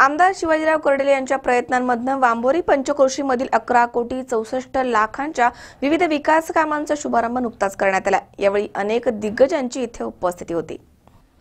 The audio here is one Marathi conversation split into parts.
आमदार शिवाजीराव कर्डिले यांच्या प्रयत्नांमधनं वांबोरी पंचक्रोशीमधील अकरा कोटी चौसष्ट लाखांच्या विविध विकास कामांचा शुभारंभ नुकताच करण्यात आला. यावेळी अनेक दिग्गजांची इथे उपस्थिती होती.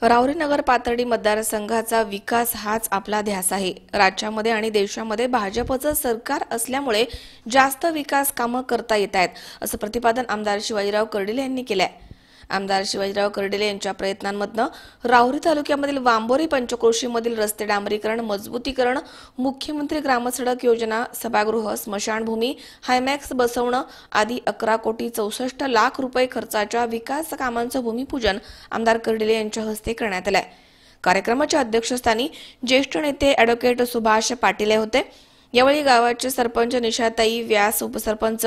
राहुरी नगर पाथर्डी मतदारसंघाचा विकास हाच आपला ध्यास आहे. राज्यामध्ये आणि देशामध्ये भाजपचं सरकार असल्यामुळे जास्त विकास कामं करता येत आहेत असं प्रतिपादन आमदार शिवाजीराव कर्डिले यांनी केलं आहे आमदार शिवाजीराव कर्डिले यांच्या प्रयत्नांमधनं राहुरी तालुक्यामधील वांबोरी पंचक्रोशीमधील रस्ते डांबरीकरण मजबूतीकरण मुख्यमंत्री ग्रामसडक योजना सभागृह स्मशानभूमी हायमॅक्स बसवणं आदी अकरा कोटी चौसष्ट लाख रुपये खर्चाच्या विकास कामांचं भूमिपूजन आमदार कर्डिले यांच्या हस्ते करण्यात आलंय. कार्यक्रमाच्या अध्यक्षस्थानी ज्येष्ठ नेते अॅडव्होकेट सुभाष पाटील हे होते. यावेळी गावाचे सरपंच निशाताई व्यास उपसरपंच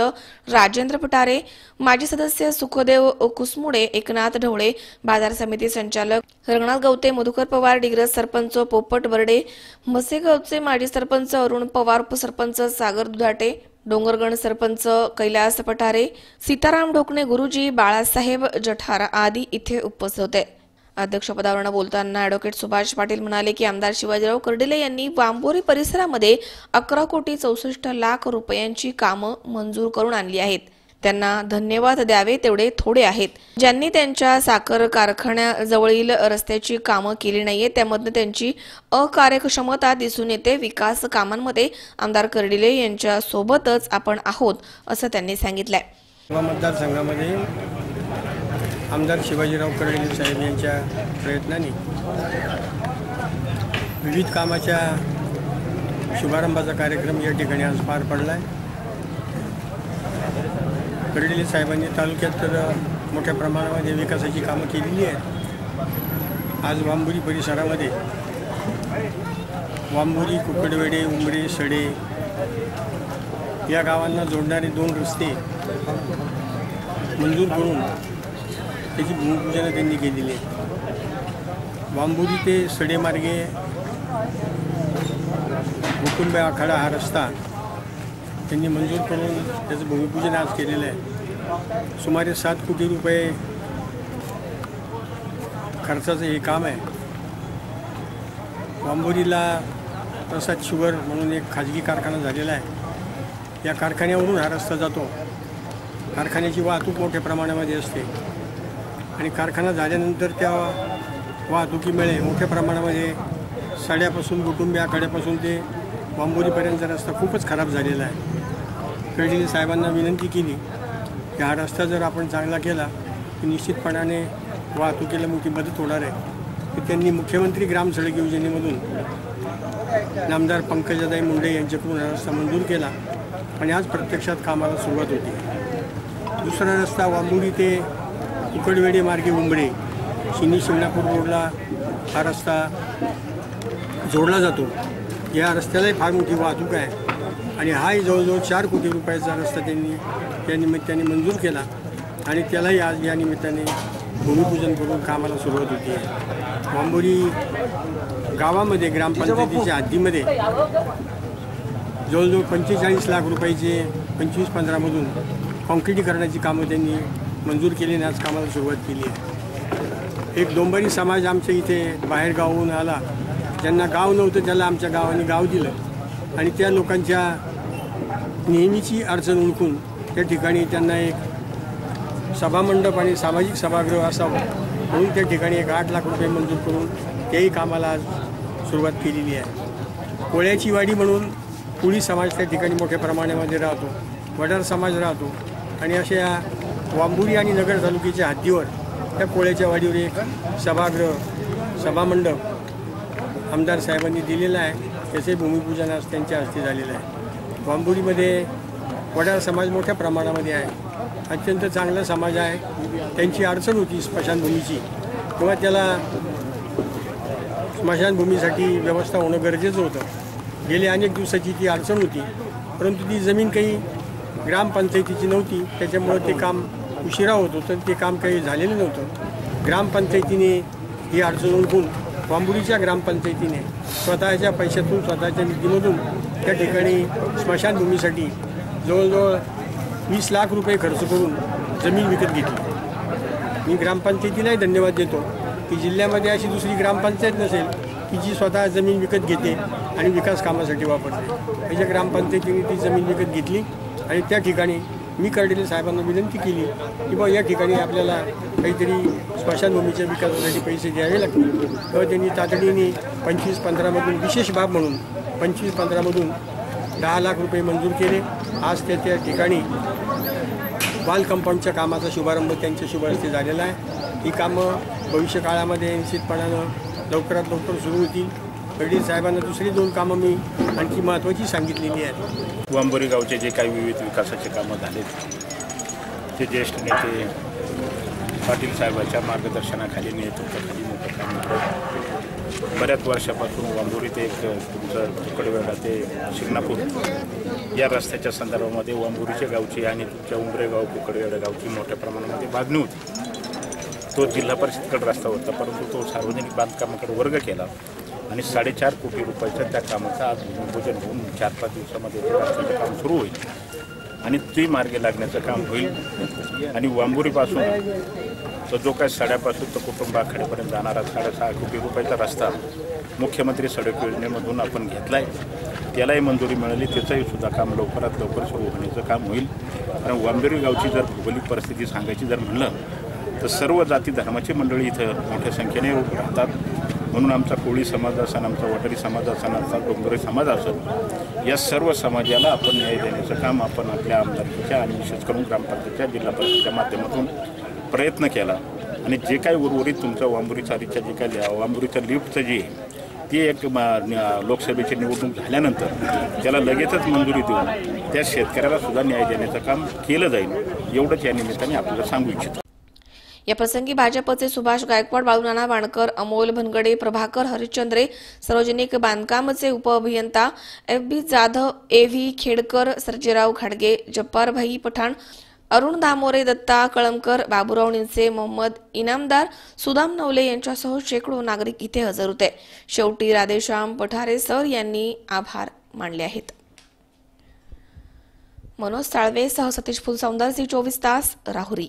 राजेंद्र पटारे माजी सदस्य सुखदेव कुसमुडे एकनाथ ढवळे बाजार समिती संचालक रंगनाथ गवते मधुकर पवार डिग्रज सरपंच पोपट बर्डे मसेगावचे माजी सरपंच अरुण पवार उपसरपंच सागर दुधाटे डोंगरगण सरपंच कैलास पठारे सीताराम ढोकणे गुरुजी बाळासाहेब जठार आदी इथे उपस्थित होते. अध्यक्षपदावरून बोलताना अॅडव्होकेट सुभाष पाटील म्हणाले की आमदार शिवाजीराव कर्डिले यांनी वांबोरी परिसरामध्ये अकरा कोटी चौसष्ट लाख रुपयांची कामं मंजूर करून आणली आहेत. त्यांना धन्यवाद द्यावे तेवढे थोडे आहेत. ज्यांनी त्यांच्या साखर कारखान्याजवळील रस्त्याची कामं केली नाहीये त्यामधनं त्यांची अकार्यक्षमता दिसून येते. विकास कामांमध्ये आमदार कर्डिले यांच्या सोबतच आपण आहोत असं त्यांनी सांगितलंय. मतदारसंघामध्ये आमदार शिवाजीराव कर्डिले साहेब यांच्या प्रयत्नाने विविध कामाच्या शुभारंभाचा कार्यक्रम या ठिकाणी आज पार पडला आहे कर्डिले साहेबांनी तालुक्यात तर मोठ्या प्रमाणामध्ये विकासाची कामं केलेली आहेत. आज वांबुरी परिसरामध्ये वांबुरी कुकडवेडे उमरे सडे या गावांना जोडणारे दोन रस्ते मंजूर करून त्याची भूमिपूजनं त्यांनी केलेली आहे. वांबुरी ते सडेमार्गे कुटुंब आखाडा हा रस्ता त्यांनी मंजूर करून त्याचं भूमिपूजन आज केलेलं आहे. सुमारे सात कोटी रुपये खर्चाचं हे काम आहे. वांबोरीला प्रसाद शुगर म्हणून एक खाजगी कारखाना झालेला आहे. या कारखान्यावरून हा रस्ता जातो. कारखान्याची वाहतूक मोठ्या प्रमाणामध्ये असते. आणि कारखाना झाल्यानंतर त्या वाहतुकीमुळे मोठ्या प्रमाणामध्ये साड्यापासून कुटुंबियाकड्यापासून ते बांबोलीपर्यंतचा रस्ता खूपच खराब झालेला आहे. कर्डिले साहेबांना विनंती केली की हा रस्ता जर आपण चांगला केला तर निश्चितपणाने वाहतुकीला मोठी मदत होणार आहे. की त्यांनी मुख्यमंत्री ग्राम सडक योजनेमधून नामदार पंकजाताई मुंडे यांच्याकडून हा रस्ता मंजूर केला आणि आज प्रत्यक्षात कामाला सुरुवात होती. दुसरा रस्ता वांबुरी ते उकडवेडे मार्गे उंबडे. शिनी शिंगणापूर रोडला हा रस्ता जोडला जातो. या रस्त्यालाही फार मोठी वाहतूक आहे. आणि हाही जवळजवळ चार कोटी रुपयाचा रस्ता त्यांनी त्या निमित्ताने मंजूर केला. आणि त्यालाही आज या निमित्ताने भूमिपूजन करून कामाला सुरुवात होती. आहे वांबोरी गावामध्ये ग्रामपंचायतीच्या हद्दीमध्ये जवळजवळ पंचेचाळीस लाख रुपयाचे पंचवीस पंधरामधून कॉन्क्रिटीकरणाची कामं त्यांनी मंजूर केली आणि आज कामाला सुरुवात केली आहे. एक डोंबरी समाज आमच्या इथे बाहेरगावहून आला. ज्यांना गाव नव्हतं त्याला आमच्या गावाने गाव दिलं. आणि त्या लोकांच्या नेहमीची अडचण ओळखून त्या ठिकाणी त्यांना एक सभामंडप आणि सामाजिक सभागृह असावं म्हणून त्या ठिकाणी एक आठ लाख रुपये मंजूर करून त्याही कामाला आज सुरुवात केलेली आहे. कोळ्याची वाडी म्हणून कुळी समाज त्या ठिकाणी मोठ्या प्रमाणामध्ये राहतो. वडार समाज राहतो. आणि अशा वांबुरी आणि नगर तालुक्याच्या हद्दीवर त्या कोळ्याच्या वाडीवर एक सभागृह सभामंडप आमदार साहेबांनी दिलेलं आहे. त्याचे भूमिपूजन आज त्यांच्या हस्ते झालेलं आहे. वांबुरीमध्ये वडार समाज मोठ्या प्रमाणामध्ये आहे. अत्यंत चांगला समाज आहे. त्यांची अडचण होती स्मशानभूमीची. तेव्हा त्याला स्मशानभूमीसाठी व्यवस्था होणं गरजेचं होतं. गेल्या अनेक दिवसाची ती अडचण होती. परंतु ती जमीन काही ग्रामपंचायतीची नव्हती. त्याच्यामुळं ते काम उशिरा होत होतं ते काम काही झालेलं नव्हतं. ग्रामपंचायतीने ही अडचण ओळखून वांबुरीच्या ग्रामपंचायतीने स्वतःच्या पैशातून स्वतःच्या निधीमधून त्या ठिकाणी स्मशानभूमीसाठी जवळजवळ वीस लाख रुपये खर्च करून जमीन विकत घेतली. मी ग्रामपंचायतीलाही धन्यवाद देतो की जिल्ह्यामध्ये अशी दुसरी ग्रामपंचायत नसेल की जी स्वतः जमीन विकत घेते आणि विकास कामासाठी वापरते. त्याच्या ग्रामपंचायतीने ती जमीन विकत घेतली आणि त्या ठिकाणी मी कर्डिले साहेबांना विनंती केली की बा या ठिकाणी आपल्याला काहीतरी स्मशानभूमीच्या विकासासाठी पैसे द्यावे लागतील. तर त्यांनी तातडीने पंचवीस पंधरामधून विशेष बाब म्हणून पंचवीस पंधरामधून दहा लाख रुपये मंजूर केले. आज त्या त्या ठिकाणी बाल कंपाऊंडच्या कामाचा शुभारंभ त्यांच्या शुभ झालेला आहे. ही कामं भविष्य काळामध्ये निश्चितपणानं लवकरात लवकर सुरू होतील. कर्डिले साहेबांना दुसरी दोन कामं मी आणखी महत्त्वाची सांगितलेली आहेत. वांबोरी गावचे जे काही विविध विकासाचे कामं झालेत ते ज्येष्ठ नेते पाटील साहेबाच्या मार्गदर्शनाखाली नेतृत्वाखाली मोठं काम बऱ्याच वर्षापासून वांबोरी ते एक तुमचं तुकडवेळा ते शिंगणापूर या रस्त्याच्या संदर्भामध्ये वांबोरीच्या गावची आणि तुमच्या उंबरेगाव कुकडवेडा गावची मोठ्या प्रमाणामध्ये मागणी होती. तो जिल्हा परिषदकडे रस्ता होता परंतु तो सार्वजनिक बांधकामाकडे वर्ग केला. आणि साडेचार कोटी रुपयाच्या त्या कामाचं आज भूमिपूजन होऊन चार पाच दिवसामध्ये रस्त्याचं काम सुरू होईल. आणि ते मार्गे लागण्याचं काम होईल. आणि वांबुरीपासून तर जो काय सड्यापासून तो आखाड्यापर्यंत जाणारा साडेसहा कोटी रुपयाचा रस्ता मुख्यमंत्री सडक योजनेमधून आपण घेतला आहे त्यालाही मंजुरी मिळाली. त्याचंही सुद्धा काम लवकरात लवकर सुरू होण्याचं काम होईल. कारण वांबेरी गावची जर भौगोलिक परिस्थिती सांगायची जर म्हणलं तर सर्व जाती धर्माची मंडळी इथं मोठ्या संख्येने राहतात. म्हणून आमचा कोळी समाज असन आमचा वटारी समाज असन आमचा डोंगरी समाज असन या सर्व समाजाला आपण न्याय देण्याचं काम आपण आपल्या आमदारकीच्या आणि विशेष करून ग्रामपंचायतच्या जिल्हा परिषदेच्या माध्यमातून प्रयत्न केला. आणि जे काही उर्वरित तुमचं वांबुरी चारीच्या जे काही वांबुरीच्या लिफ्टचं जे आहे ती एक न- लोकसभेची निवडणूक झाल्यानंतर त्याला लगेचच मंजुरी देऊन त्या शेतकऱ्याला सुद्धा न्याय देण्याचं काम केलं जाईल एवढंच या निमित्ताने आपल्याला सांगू इच्छितो. या प्रसंगी भाजपचे सुभाष गायकवाड बाळूनाना वाणकर अमोल भनगडे प्रभाकर हरिश्चंद्रे सार्वजनिक बांधकामचे उपअभियंता F B Jadhav A V Khedkar Sarjerao घाडगे जब्बारभाई पठाण अरुण दामोरे दत्ता कळमकर बाबुराव निंसे मोहम्मद इनामदार सुदाम नवले यांच्यासह शेकडो नागरिक इथे हजर होते. शेवटी राधेश्याम पठारे सर यांनी आभार मानले आहेत. मनोज साळवे सह सतीश फुलसौंदर सी चोवीस तास राहुरी.